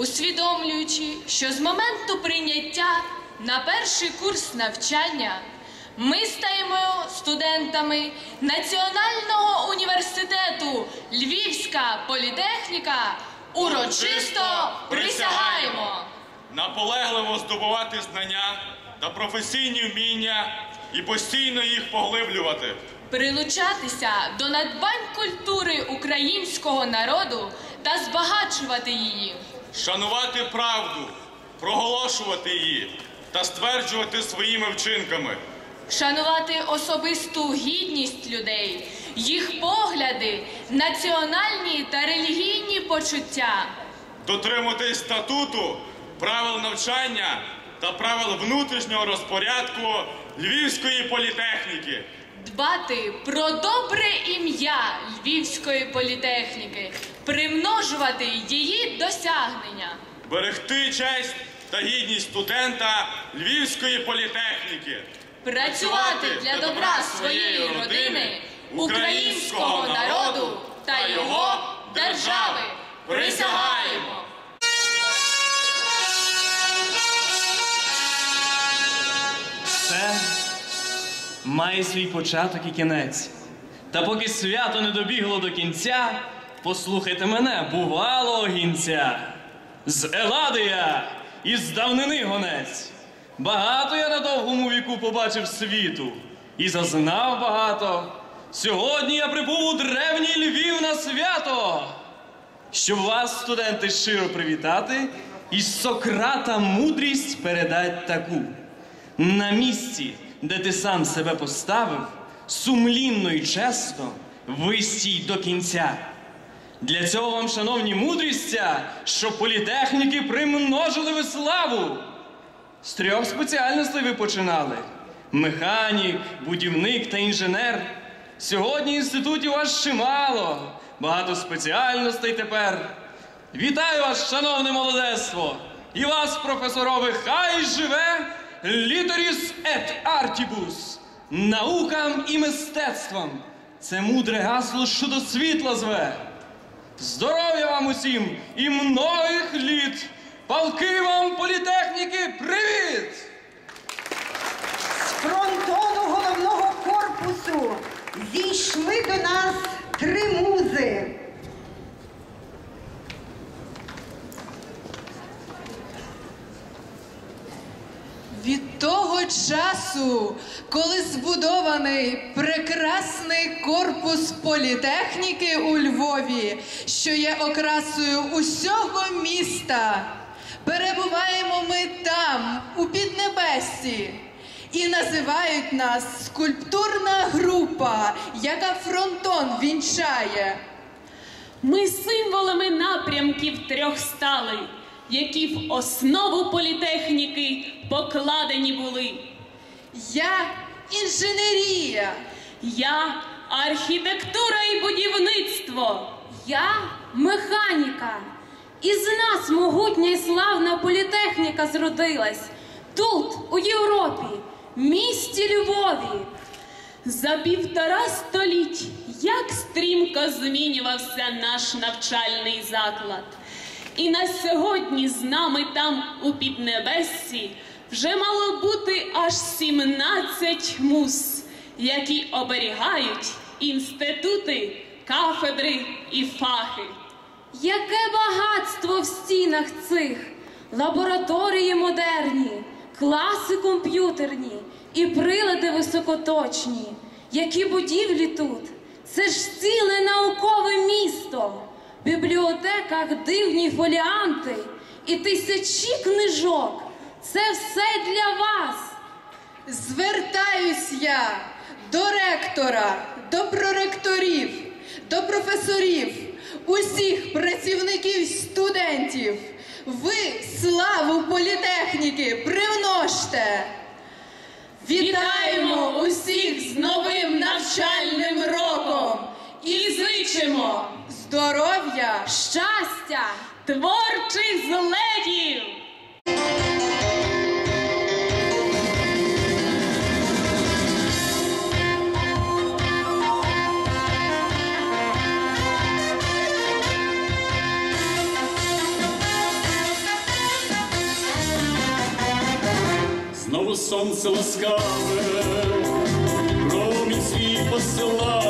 усвідомлюючи, що з моменту прийняття на перший курс навчання ми стаємо студентами Національного університету Львівська політехніка, урочисто присягаємо. наполегливо здобувати знання та професійні вміння і постійно їх поглиблювати, Прилучатися до надбань культури українського народу та збагачувати її. Шанувати правду, проголошувати її та стверджувати своїми вчинками, Шанувати особисту гідність людей, їх погляди, національні та релігійні почуття, дотримуватись статуту, правил навчання та правил внутрішнього розпорядку Львівської політехніки. Дбати про добре ім'я Львівської політехніки, примножувати її досягнення. Берегти честь та гідність студента Львівської політехніки. Працювати для добра своєї родини, українського народу та його держави. Присягаємо! Має свій початок і кінець. Та поки свято не добігло до кінця, послухайте мене, бувалого гінця. З Еладия із давнини гонець. Багато я на довгому віку побачив світу і зазнав багато. Сьогодні я прибув у древній Львів на свято. Щоб вас, студенти, щиро привітати, із Сократа мудрість передать таку. На місці, де ти сам себе поставив, сумлінно і чесно вистій до кінця. Для цього вам, шановні мудрістя, щоб політехніки примножили ви славу. З трьох спеціальностей ви починали: механік, будівник та інженер. Сьогодні інститутів аж чимало, багато спеціальностей тепер. Вітаю вас, шановне молодецтво! І вас, професорове, хай живе літеріс ет артібус, наукам і мистецтвам. Це мудре гасло, що до світла зве. Здоров'я вам усім і многих літ! Палки вам політехніки, привіт! З фронтону головного корпусу зійшли до нас три музи. Від того часу, коли збудований прекрасний корпус політехніки у Львові, що є окрасою усього міста, перебуваємо ми там, у піднебесі, і називають нас скульптурна група, яка фронтон вінчає. Ми символами напрямків трьох стали, які в основу політехніки покладені були. Я інженерія. Я архітектура і будівництво. Я механіка. Із нас могутня і славна політехніка зродилась тут, у Європі, місті Львові. За півтора століть як стрімко змінювався наш навчальний заклад. І на сьогодні з нами там у піднебессі вже мало бути аж 17 мус, які оберігають інститути, кафедри і фахи. Яке багатство в стінах цих, лабораторії модерні, класи комп'ютерні і прилади високоточні. Які будівлі тут? Це ж ціле наукове місто. Бібліотеках дивні фоліанти і тисячі книжок. Це все для вас. Звертаюсь я до ректора, до проректорів, до професорів, усіх працівників, студентів. Ви славу політехніки примножте. Вітаємо усіх з новим навчальним роком і зичимо здоров'я, щастя, творчих злетів! Знову сонце ласкаве, промінь свій посилає.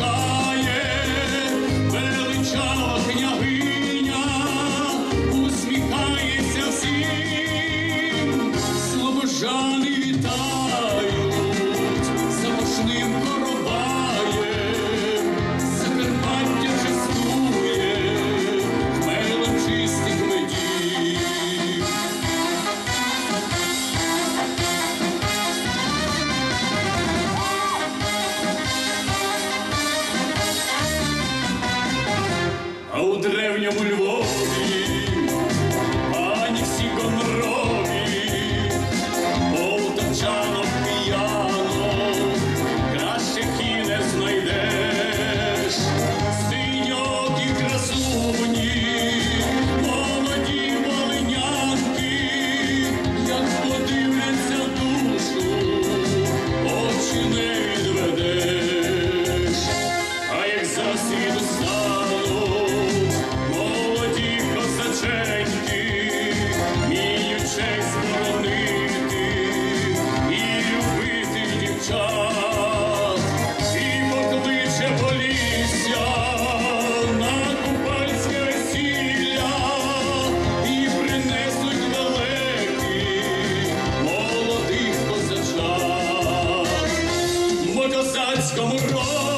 shine. Древньому Львові saudades como um